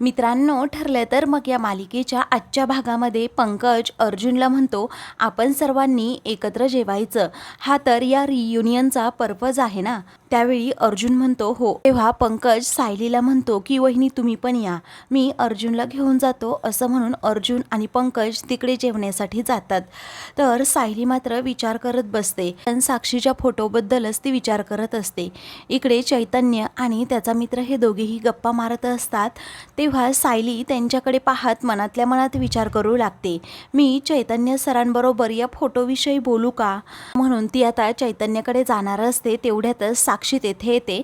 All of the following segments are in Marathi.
मित्रांनो ठरलं तर मग या मालिकेच्या आजच्या भागामध्ये पंकज अर्जुनला म्हणतो आपण सर्वांनी एकत्र जेवायचं. हा तर या रियुनियनचा पर्पज आहे ना? त्यावेळी अर्जुन म्हणतो हो. तेव्हा पंकज सायलीला म्हणतो की वहिनी तुम्ही पण या. मी अर्जुनला घेऊन जातो असं म्हणून अर्जुन आणि पंकज तिकडे जेवण्यासाठी जातात. तर सायली मात्र विचार करत बसते पण साक्षीच्या फोटोबद्दलच ती विचार करत असते. इकडे चैतन्य आणि त्याचा मित्र हे दोघेही गप्पा मारत असतात. ते तेव्हा सायली त्यांच्याकडे पाहत मनातल्या मनात विचार करू लागते. मी चैतन्य सरांबरोबर या फोटोविषयी बोलू का? म्हणून ती आता चैतन्याकडे जाणार असते तेवढ्यातच साक्षी तेथे येते.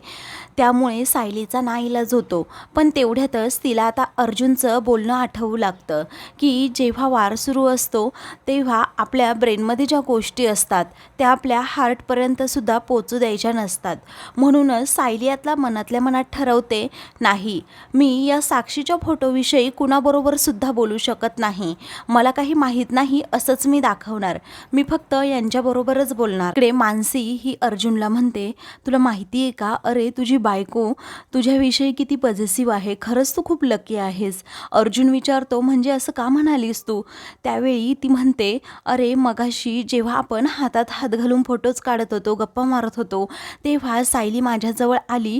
त्यामुळे सायलीचा नाईलाज होतो. पण तेवढ्यातच तिला आता अर्जुनचं बोलणं आठवू लागतं की जेव्हा वार सुरू असतो तेव्हा आपल्या ब्रेनमध्ये ज्या गोष्टी असतात त्या आपल्या हार्टपर्यंतसुद्धा पोचू द्यायच्या नसतात. म्हणूनच सायली यातला मनातल्या मनात ठरवते नाही मी या साक्षी साक्षीच्या फोटोविषयी कुणाबरोबर सुद्धा बोलू शकत नाही. मला काही माहीत नाही असंच मी दाखवणार. मी फक्त यांच्याबरोबरच बोलणार. इकडे मानसी ही अर्जुनला म्हणते तुला माहिती आहे का? अरे तुझी बायको तुझ्याविषयी किती पॉझिटिव्ह आहे. खरंच तू खूप लकी आहेस. अर्जुन विचारतो म्हणजे असं का म्हणालीस तू? त्यावेळी ती म्हणते अरे मगाशी जेव्हा आपण हातात हात घालून फोटोज काढत होतो गप्पा मारत होतो तेव्हा सायली माझ्याजवळ आली.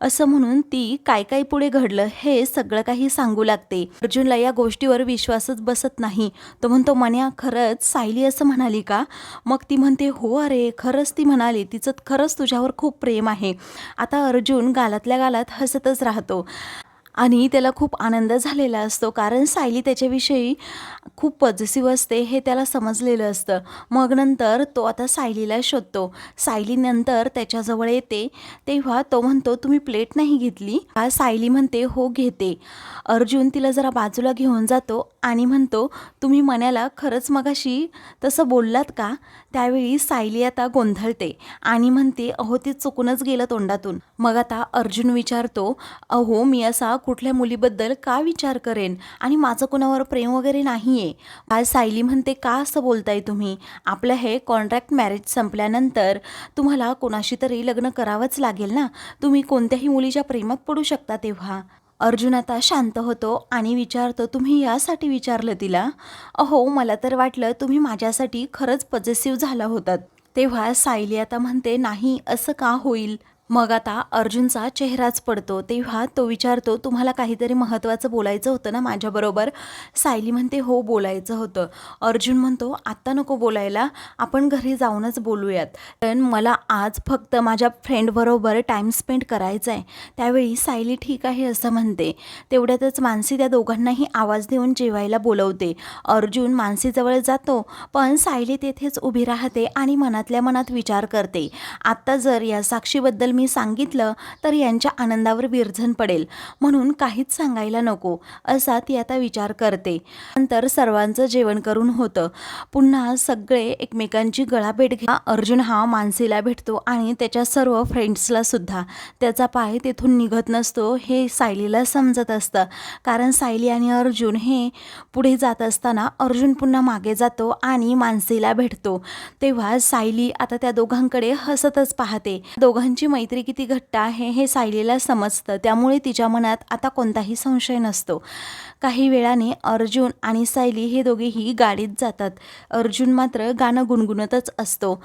असं म्हणून ती काय काय पुढे घडलं हे सगळं सगळं काही सांगू लागते. अर्जुनला या गोष्टीवर विश्वासच बसत नाही. तो म्हणतो मन्या खरंच सायली असं म्हणाली का? मग ती म्हणते हो अरे खरंच ती म्हणाली. तिचं खरंच तुझ्यावर खूप प्रेम आहे. आता अर्जुन गालातल्या गालात हसतच राहतो. आणि त्याला खूप आनंद झालेला असतो. कारण सायली त्याच्याविषयी खूप पॉझिटिव्ह असते हे त्याला समजलेलं असतं. मग नंतर तो आता सायलीला शोधतो. सायली नंतर त्याच्याजवळ येते. तेव्हा तो म्हणतो तुम्ही प्लेट नाही घेतली? हा सायली म्हणते हो घेते. अर्जुन तिला जरा बाजूला घेऊन जातो आणि म्हणतो तुम्ही मनाला खरंच मगाशी तसं बोललात का? त्यावेळी सायली आता गोंधळते आणि म्हणते अहो ते चुकूनच गेलं तोंडातून. मग आता अर्जुन विचारतो अहो मी असा कुठल्या मुलीबद्दल का विचार करेन? आणि माझं कोणावर प्रेम वगैरे नाही आहे काल सायली म्हणते का असं बोलताय तुम्ही? आपलं हे कॉन्ट्रॅक्ट मॅरेज संपल्यानंतर तुम्हाला कोणाशी तरी लग्न करावंच लागेल ना? तुम्ही कोणत्याही मुलीच्या प्रेमात पडू शकता तेव्हा. अर्जुन आता शांत होतो आणि विचारतो तुम्ही यासाठी विचारलं तिला? अहो मला तर वाटलं तुम्ही माझ्यासाठी खरंच पजेसिव्ह झाला होतात. तेव्हा सायली आता म्हणते नाही असं का होईल? मग आता अर्जुनचा चेहराच पडतो. तेव्हा तो विचारतो तुम्हाला काहीतरी महत्त्वाचं बोलायचं होतं ना माझ्याबरोबर? सायली म्हणते हो बोलायचं होतं. अर्जुन म्हणतो आत्ता नको बोलायला आपण घरी जाऊनच बोलूयात. कारण मला आज फक्त माझ्या फ्रेंडबरोबर टाईम स्पेंड करायचा आहे. त्यावेळी सायली ठीक आहे असं म्हणते. तेवढ्यातच मानसी त्या दोघांनाही आवाज देऊन जेवायला बोलवते. अर्जुन मानसीजवळ जातो पण सायली तेथेच उभी राहते आणि मनातल्या मनात विचार करते. आत्ता जर या साक्षीबद्दल मी सांगितलं तर यांच्या आनंदावर विरझन पडेल. म्हणून काहीच सांगायला नको असा ती आता विचार करते. नंतर सर्वांचं जेवण करून होतं. पुन्हा सगळे एकमेकांची गळाभेट घ्या अर्जुन हा मानसीला भेटतो आणि त्याच्या सर्व फ्रेंड्सला सुद्धा. त्याचा पाय तेथून निघत नसतो हे सायलीला समजत असतं. कारण सायली आणि अर्जुन हे पुढे जात असताना अर्जुन पुन्हा मागे जातो आणि मानसीला भेटतो. तेव्हा सायली आता त्या दोघांकडे हसतच पाहते. दोघांची मैत्री किती घट्ट आहे हे सायलीला समजतं. त्यामुळे तिच्या मनात आता कोणताही संशय नसतो. काही वेळाने अर्जुन आणि सायली हे दोघेही गाडीत जातात. अर्जुन मात्र गाणं गुणगुणतच असतो.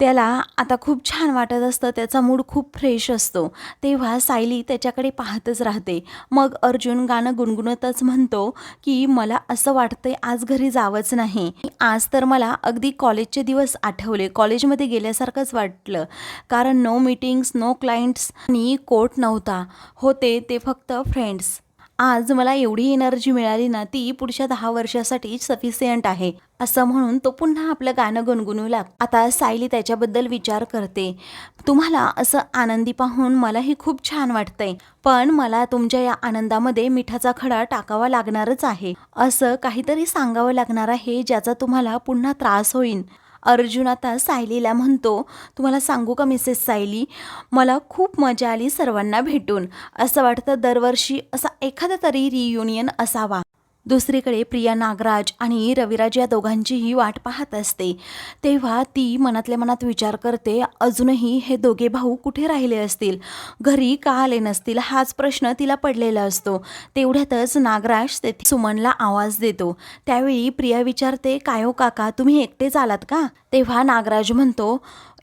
त्याला आता खूप छान वाटत असतं त्याचा मूड खूप फ्रेश असतो. तेव्हा सायली त्याच्याकडे पाहतच राहते. मग अर्जुन गाणं गुणगुणतच म्हणतो की मला असं वाटतंय आज घरी जावंच नाही. आज तर मला अगदी कॉलेजचे दिवस आठवले. कॉलेजमध्ये गेल्यासारखंच वाटलं. कारण नो मीटिंग्स नो क्लायंट्स आणि कोर्ट नव्हता. होते ते फक्त फ्रेंड्स आज मला एवढी एनर्जी मिळाली ना ती पुढच्या दहा वर्षासाठी सफिशियंट आहे. असं म्हणून तो पुन्हा आपलं गाणं गुणगुणू लाग. आता सायली त्याच्याबद्दल विचार करते. तुम्हाला असं आनंदी पाहून मलाही खूप छान वाटतंय. पण मला तुमच्या या आनंदामध्ये मिठाचा खडा टाकावा लागणारच आहे. असं काहीतरी सांगावं लागणार आहे ज्याचा तुम्हाला पुन्हा त्रास होईल. अर्जुन आता सायलीला म्हणतो तुम्हाला सांगू का मिसेस सायली? मला खूप मजा आली सर्वांना भेटून. असं वाटतं दरवर्षी असा एखादा तरी रियुनियन असावा. दुसरीकडे प्रिया नागराज आणि रविराज या दोघांचीही वाट पाहत असते. तेव्हा ती मनातल्या मनात विचार करते अजूनही हे दोघे भाऊ कुठे राहिले असतील? घरी का आले नसतील? हाच प्रश्न तिला पडलेला असतो. तेवढ्यातच नागराज तेथे सुमनला आवाज देतो. त्यावेळी प्रिया विचारते काय हो काका तुम्ही एकटेच आलात का? तेव्हा नागराज म्हणतो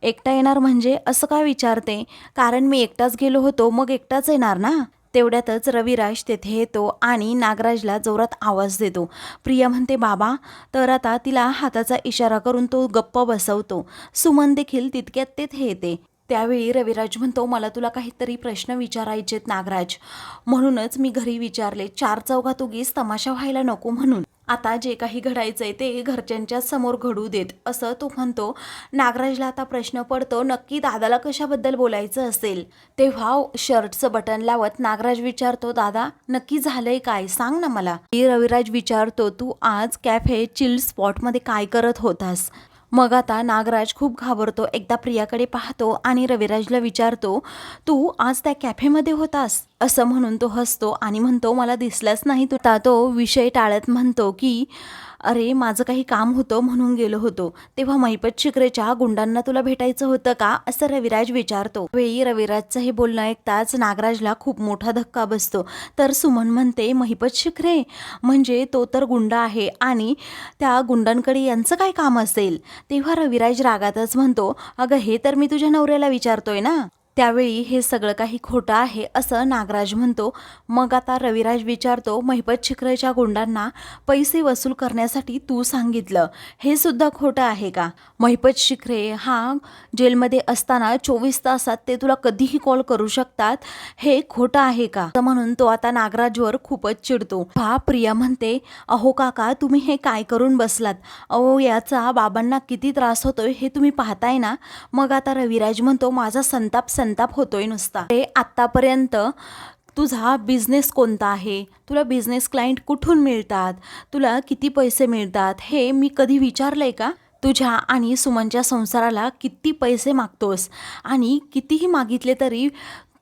एकटा येणार म्हणजे असं काय विचारते? कारण मी एकटाच गेलो होतो मग एकटाच येणार ना? तेवढ्यातच रविराज तेथे येतो आणि नागराजला जोरात आवाज देतो. प्रिया म्हणते बाबा तर आता तिला हाताचा इशारा करून तो गप्प बसवतो. सुमन देखील तितक्यात तेथे येते. त्यावेळी रविराज म्हणतो मला तुला काहीतरी प्रश्न विचारायचेत नागराज. म्हणूनच मी घरी विचारले चार चौघात उगीच तमाशा व्हायला नको म्हणून. आता जे काही घडायचंय ते घरच्यांच्या समोर घडू देत असं तो म्हणतो. नागराजला आता प्रश्न पडतो नक्की दादाला कशाबद्दल बोलायचं असेल? तेव्हा शर्टचं बटन लावत नागराज विचारतो दादा नक्की झालंय काय? सांग ना मला. मी रविराज विचारतो तू आज कॅफे चिल स्पॉटमध्ये काय करत होतास? मग आता नागराज खूप घाबरतो. एकदा प्रियाकडे पाहतो आणि रविराजला विचारतो तू आज त्या कॅफेमध्ये होतास? असं म्हणून तो हसतो आणि म्हणतो मला दिसलाच नाही तू. ता- तो विषय टाळत म्हणतो की अरे माझं काही काम होतं म्हणून गेलो होतो. तेव्हा महिपत शिकरेच्या गुंडांना तुला भेटायचं होतं का? असं रविराज विचारतो. वेळी रविराजचं हे बोलणं ऐकताच नागराजला खूप मोठा धक्का बसतो. तर सुमन म्हणते महिपत शिखरे म्हणजे तो तर गुंड आहे आणि त्या गुंडांकडे यांचं काय काम असेल? तेव्हा रविराज रागातच म्हणतो अगं हे तर मी तुझ्या नवऱ्याला विचारतोय ना. त्यावेळी हे सगळं काही खोटं आहे असं नागराज म्हणतो. मग आता रविराज विचारतो महिपत शिखरेच्या गुंडांना पैसे वसूल करण्यासाठी तू सांगितलं हे सुद्धा खोटं आहे का? महिपत शिखरे हा जेलमध्ये असताना चोवीस तासात ते तुला कधीही कॉल करू शकतात हे खोटं आहे का? म्हणून तो आता नागराजवर खूपच चिडतो. हा प्रिया म्हणते अहो काका तुम्ही हे काय करून बसलात? अहो याचा बाबांना किती त्रास होतोय हे तुम्ही पाहताय ना? मग आता रविराज म्हणतो माझा संताप संताप होतोय नुसता. ते आत्तापर्यंत तुझा बिझनेस कोणता आहे? तुला बिझनेस क्लायंट कुठून मिळतात? तुला किती पैसे मिळतात? हे मी कधी विचारलं आहे का? तुझ्या आणि सुमनच्या संसाराला किती पैसे मागतोस? आणि कितीही मागितले तरी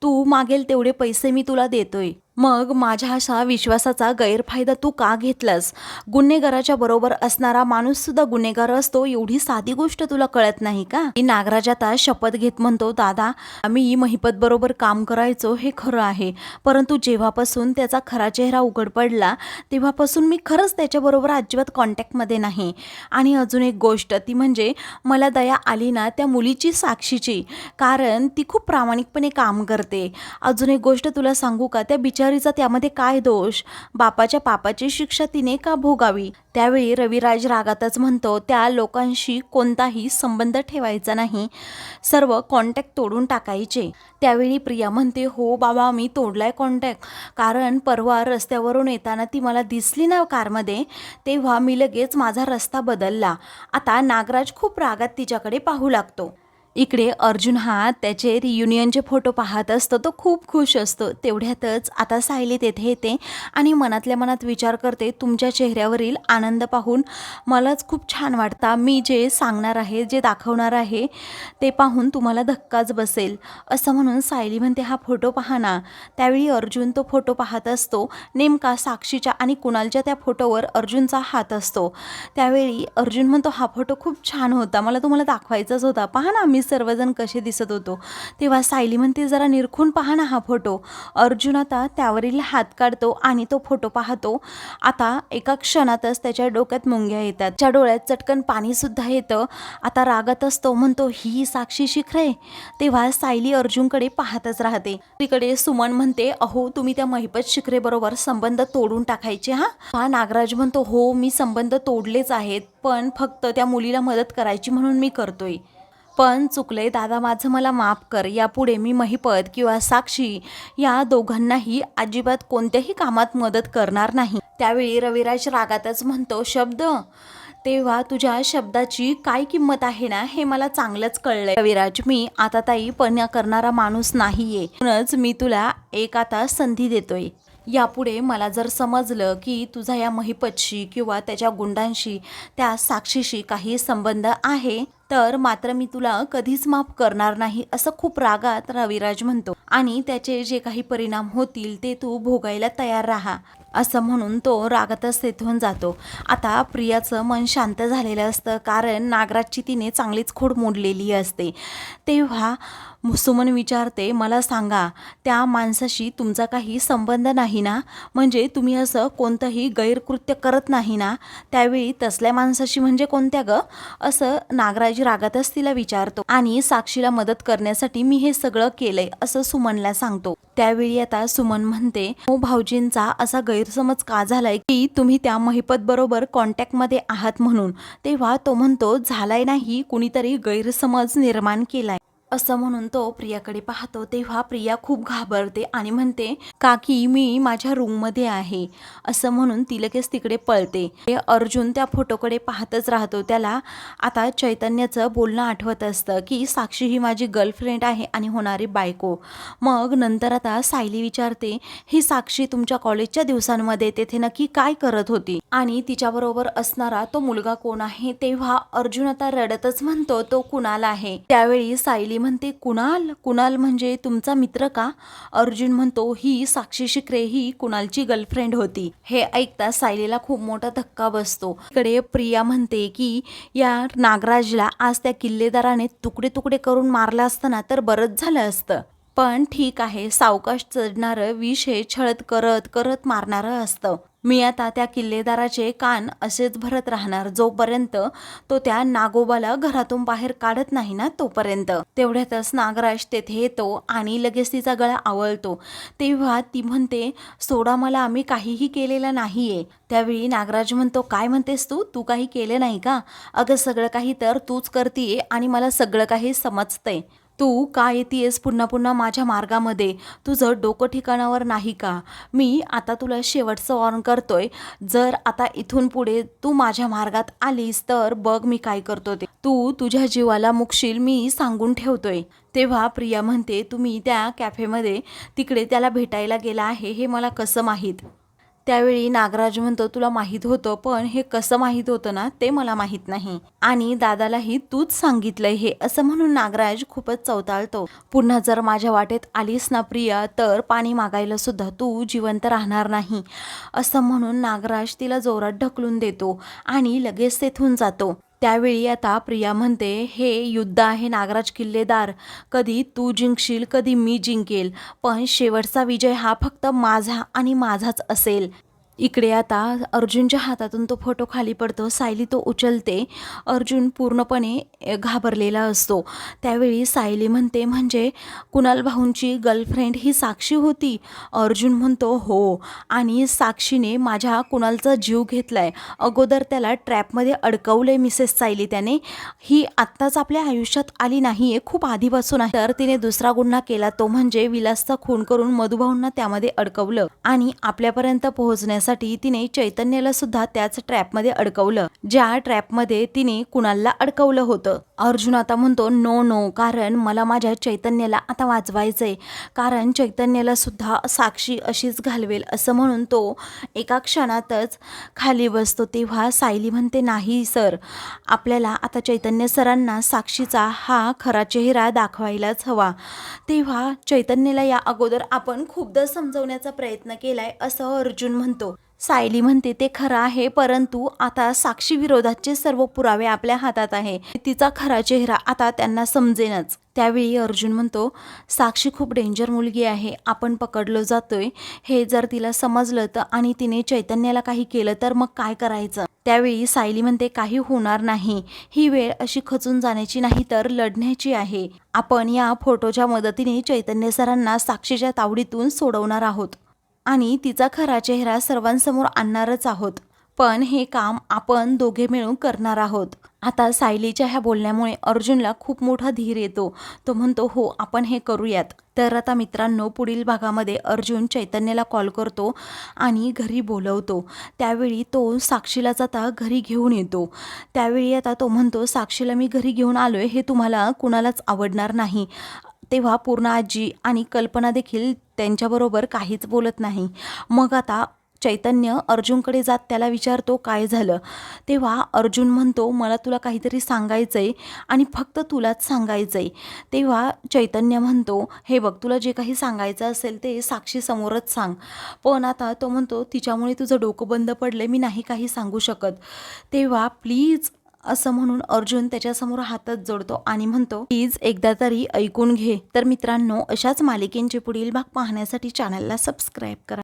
तू मागेल तेवढे पैसे मी तुला देतोय. मग माझ्या अशा विश्वासाचा गैरफायदा तू का घेतलास? गुन्हेगाराच्या बरोबर असणारा माणूस सुद्धा गुन्हेगार असतो एवढी साधी गोष्ट तुला कळत नाही का? मी नागराज आता शपथ घेत म्हणतो दादा आम्ही महिपत बरोबर काम करायचो हे खरं आहे. परंतु जेव्हापासून त्याचा खरा चेहरा उघड पडला तेव्हापासून मी खरंच त्याच्याबरोबर अजिबात कॉन्टॅक्टमध्ये नाही. आणि अजून एक गोष्ट ती म्हणजे मला दया आली ना त्या मुलीची साक्षीची. कारण ती खूप प्रामाणिकपणे काम करते. अजून एक गोष्ट तुला सांगू का? त्या बिचारीचा त्यामध्ये काय दोष? बापाच्या पापाची शिक्षा तिने का भोगावी? त्यावेळी रविराज रागातच म्हणतो त्या लोकांशी कोणताही संबंध ठेवायचा नाही. सर्व कॉन्टॅक्ट तोडून टाकायचे. त्यावेळी प्रिया म्हणते हो बाबा मी तोडलाय कॉन्टॅक्ट कारण परवा रस्त्यावरून येताना ती मला दिसली ना कारमध्ये. तेव्हा मी लगेच माझा रस्ता बदलला. आता नागराज खूप रागात तिच्याकडे पाहू लागतो. इकडे अर्जुन हा त्याचे रियुनियनचे फोटो पाहत असतो. तो खूप खुश असतो. तेवढ्यातच आता सायली तेथे येते आणि मनातल्या मनात विचार करते तुमच्या चेहऱ्यावरील आनंद पाहून मलाच खूप छान वाटता. मी जे सांगणार आहे जे दाखवणार आहे ते पाहून तुम्हाला धक्काच बसेल. असं म्हणून सायली म्हणते हा फोटो पहा ना. त्यावेळी अर्जुन तो फोटो पाहत असतो. नेमका साक्षीच्या आणि कुणालच्या त्या फोटोवर अर्जुनचा हात असतो. त्यावेळी अर्जुन म्हणतो हा फोटो खूप छान होता. मला तुम्हाला दाखवायचाच होता. पहा ना मी सर्वजण कसे दिसत होतो. तेव्हा सायली म्हणते जरा निरखून पहा ना हा फोटो. अर्जुन आता त्यावरील हात काढतो आणि तो फोटो पाहतो. आता एका क्षणातच त्याच्या डोक्यात मुंग्या येतात. त्या डोळ्यात चटकन पाणी सुद्धा येतं. आता रागात असतो म्हणतो ही साक्षी शिखरे तेव्हा सायली अर्जुनकडे पाहतच राहते. तिकडे सुमन म्हणते अहो तुम्ही त्या महिपत शिखरे बरोबर संबंध तोडून टाकायचे हा? हा नागराज म्हणतो हो मी संबंध तोडलेच आहेत पण फक्त त्या मुलीला मदत करायची म्हणून मी करतोय. पण चुकलंय. दादा माझं मला माफ कर. यापुढे मी महिपत किंवा साक्षी या दोघांनाही अजिबात कोणत्याही कामात मदत करणार नाही. त्यावेळी रविराज रागातच म्हणतो शब्द तेव्हा तुझ्या शब्दाची काय किंमत आहे ना हे मला चांगलंच कळलंय. रविराज मी आता ताई पण करणारा माणूस नाहीये. म्हणूनच मी तुला एक आता संधी देतोय. यापुढे मला जर समजलं की तुझा या महिपतशी किंवा त्याच्या गुंडांशी त्या साक्षीशी काही संबंध आहे तर मात्र मी तुला कधीच माफ करणार नाही असं खूप रागात रविराज म्हणतो. आणि त्याचे जे काही परिणाम होतील ते तू भोगायला तयार राहा असं म्हणून तो रागातच तेथून जातो. आता प्रियाचं मन शांत झालेलं असतं कारण नागराजची तिने चांगलीच खोड मोडलेली असते. तेव्हा सुमन विचारते मला सांगा त्या माणसाशी तुमचा काही संबंध नाही ना? म्हणजे तुम्ही असं कोणतंही गैरकृत्य करत नाही ना? त्यावेळी तसल्या माणसाशी म्हणजे कोणत्या ग? असं नागराज रागातच तिला विचारतो आणि साक्षीला मदत करण्यासाठी मी हे सगळं केलंय असं सुमनला सांगतो. त्यावेळी आता सुमन म्हणते हो भाऊजींचा असा गैरसमज का झालाय की तुम्ही त्या महिपत बरोबर कॉन्टॅक्टमध्ये आहात म्हणून? तेव्हा तो म्हणतो झालाय नाही कुणीतरी गैरसमज निर्माण केलाय. असं म्हणून तो प्रियाकडे पाहतो तेव्हा प्रिया खूप घाबरते आणि म्हणते काकी मी माझ्या रूममध्ये आहे. असं म्हणून ती लगेच तिकडे पळते. अर्जुन त्या फोटोकडे पाहतच राहतो. त्याला आता चैतन्याचं बोलणं आठवत असतं की साक्षी ही माझी गर्लफ्रेंड आहे आणि होणारी बायको. मग नंतर आता सायली विचारते ही साक्षी तुमच्या कॉलेजच्या दिवसांमध्ये तेथे नक्की काय करत होती? आणि तिच्याबरोबर असणारा तो मुलगा कोण आहे तेव्हा अर्जुन आता रडतच म्हणतो तो कुणाला आहे? त्यावेळी सायली म्हणते कुणाल? कुणाल म्हणजे तुमचा मित्र का? अर्जुन म्हणतो ही साक्षी शिकरे ही कुणालची गर्लफ्रेंड होती. हे ऐकता सायलीला खूप मोठा धक्का बसतो. इकडे प्रिया म्हणते की या नागराजला आज त्या किल्लेदाराने तुकडे तुकडे करून मारलं असतं ना तर बरंच झालं असतं. पण ठीक आहे सावकाश चढणारं विष हे छळत करत करत मारणारं असतं. मी आता त्या किल्लेदाराचे कान असेच भरत राहणार जोपर्यंत तो त्या नागोबाला घरातून बाहेर काढत नाही ना तोपर्यंत. तेवढ्यातच नागराज तेथे येतो आणि लगेच तिचा गळा आवळतो. तेव्हा ती म्हणते सोडा मला आम्ही काहीही केलेलं नाहीये. त्यावेळी नागराज म्हणतो काय म्हणतेस तू? तू काही केले नाही का? अगं सगळं काही तर तूच करतीये आणि मला सगळं काही समजतंय. तू का येतेस पुन्हा पुन्हा माझ्या मार्गामध्ये? तुझं डोकं ठिकाणावर नाही का? मी आता तुला शेवटचं वॉर्न करतोय. जर आता इथून पुढे तू माझ्या मार्गात आलीस तर बघ मी काय करतो ते. तू तुझ्या जीवाला मुकशील मी सांगून ठेवतोय. तेव्हा प्रिया म्हणते तुम्ही त्या कॅफेमध्ये तिकडे त्याला भेटायला गेला आहे हे मला कसं माहीत? त्यावेळी नागराज म्हणतो तुला माहीत होतं पण हे कसं माहीत होतं ना ते मला माहीत नाही. आणि दादालाही तूच सांगितलंय हे असं म्हणून नागराज खूपच चवताळतो. पुन्हा जर माझ्या वाटेत आलीस ना प्रिया तर पाणी मागायला सुद्धा तू जिवंत राहणार नाही असं म्हणून नागराज तिला जोरात ढकलून देतो आणि लगेच तेथून जातो. त्यावेळी आता प्रिया म्हणते हे युद्ध आहे नागराज किल्लेदार. कधी तू जिंकशील कधी मी जिंकेल. पण शेवटचा विजय हा फक्त माझा आणि माझाच असेल. इकडे आता अर्जुनच्या हातातून तो फोटो खाली पडतो सायली तो उचलते अर्जुन पूर्णपणे घाबरलेला असतो. त्यावेळी सायली म्हणते म्हणजे कुणाल भाऊंची गर्लफ्रेंड ही साक्षी होती? अर्जुन म्हणतो हो. आणि साक्षीने माझ्या कुणालचा जीव घेतला आहे अगोदर त्याला ट्रॅपमध्ये अडकवले मिसेस सायली त्याने. ही आत्ताच आपल्या आयुष्यात आली नाही आहे खूप आधीपासून आहे. तर तिने दुसरा गुन्हा केला तो म्हणजे विलासचा खून करून मधुभाऊंना त्यामध्ये अडकवलं आणि आपल्यापर्यंत पोहोचण्यासाठी तिने चैतन्याला सुद्धा त्याच ट्रॅपमध्ये अडकवलं. ज्या ट्रॅपमध्ये तिने कुणालला अडकवलं होतं? अर्जुन आता म्हणतो नो नो कारण मला माझ्या चैतन्याला आता वाचवायचंय कारण चैतन्याला सुद्धा साक्षी अशीच घालवेल. असं म्हणून तो एका क्षणातच खाली बसतो. तेव्हा सायली म्हणते नाही सर. आपल्याला आता चैतन्य सरांना साक्षीचा हा खरा चेहरा दाखवायलाच हवा. तेव्हा चैतन्याला या अगोदर आपण खूपदा समजवण्याचा प्रयत्न केलाय असं अर्जुन म्हणतो. सायली म्हणते ते खरं आहे परंतु आता साक्षी विरोधाचे सर्व पुरावे आपल्या हातात आहे. तिचा खरा चेहरा आता त्यांना समजेनच. त्यावेळी अर्जुन म्हणतो साक्षी खूप डेंजर मुलगी आहे आपण पकडलो जातोय. हे जर तिला समजलं तर आणि तिने चैतन्याला काही केलं तर मग काय करायचं? त्यावेळी सायली म्हणते काही होणार नाही. ही वेळ अशी खचून जाण्याची नाही तर लढण्याची आहे. आपण या फोटोच्या मदतीने चैतन्य सरांना साक्षीच्या तावडीतून सोडवणार आहोत. आणि तिचा खरा चेहरा सर्वांसमोर आणणारच आहोत. पण हे काम आपण दोघे मिळून करणार आहोत. आता सायलीच्या ह्या बोलण्यामुळे अर्जुनला खूप मोठा धीर येतो. तो म्हणतो हो आपण हे करूयात. तर आता मित्रांनो पुढील भागामध्ये अर्जुन चैतन्याला कॉल करतो आणि घरी बोलवतो. त्यावेळी तो साक्षीलाच आता घरी घेऊन येतो. त्यावेळी आता तो म्हणतो साक्षीला मी घरी घेऊन आलो आहे हे तुम्हाला कुणालाच आवडणार नाही. तेव्हा पूर्ण आजी आणि कल्पना देखील त्यांच्याबरोबर काहीच बोलत नाही. मग आता चैतन्य अर्जुनकडे जात त्याला विचारतो काय झालं? तेव्हा अर्जुन म्हणतो मला तुला काहीतरी सांगायचं आहे आणि फक्त तुलाच सांगायचं आहे तेव्हा चैतन्य म्हणतो हे बघ तुला जे काही सांगायचं असेल ते साक्षीसमोरच सांग. पण आता तो म्हणतो तिच्यामुळे तुझं डोकं बंद पडलं मी नाही काही सांगू शकत. तेव्हा प्लीज असं म्हणून अर्जुन त्याच्यासमोर हातच जोडतो आणि म्हणतो प्लीज एकदा तरी ऐकून घे. तर मित्रांनो अशाच मालिकेंचे पुढील भाग पाहण्यासाठी चॅनलला सबस्क्राईब करा.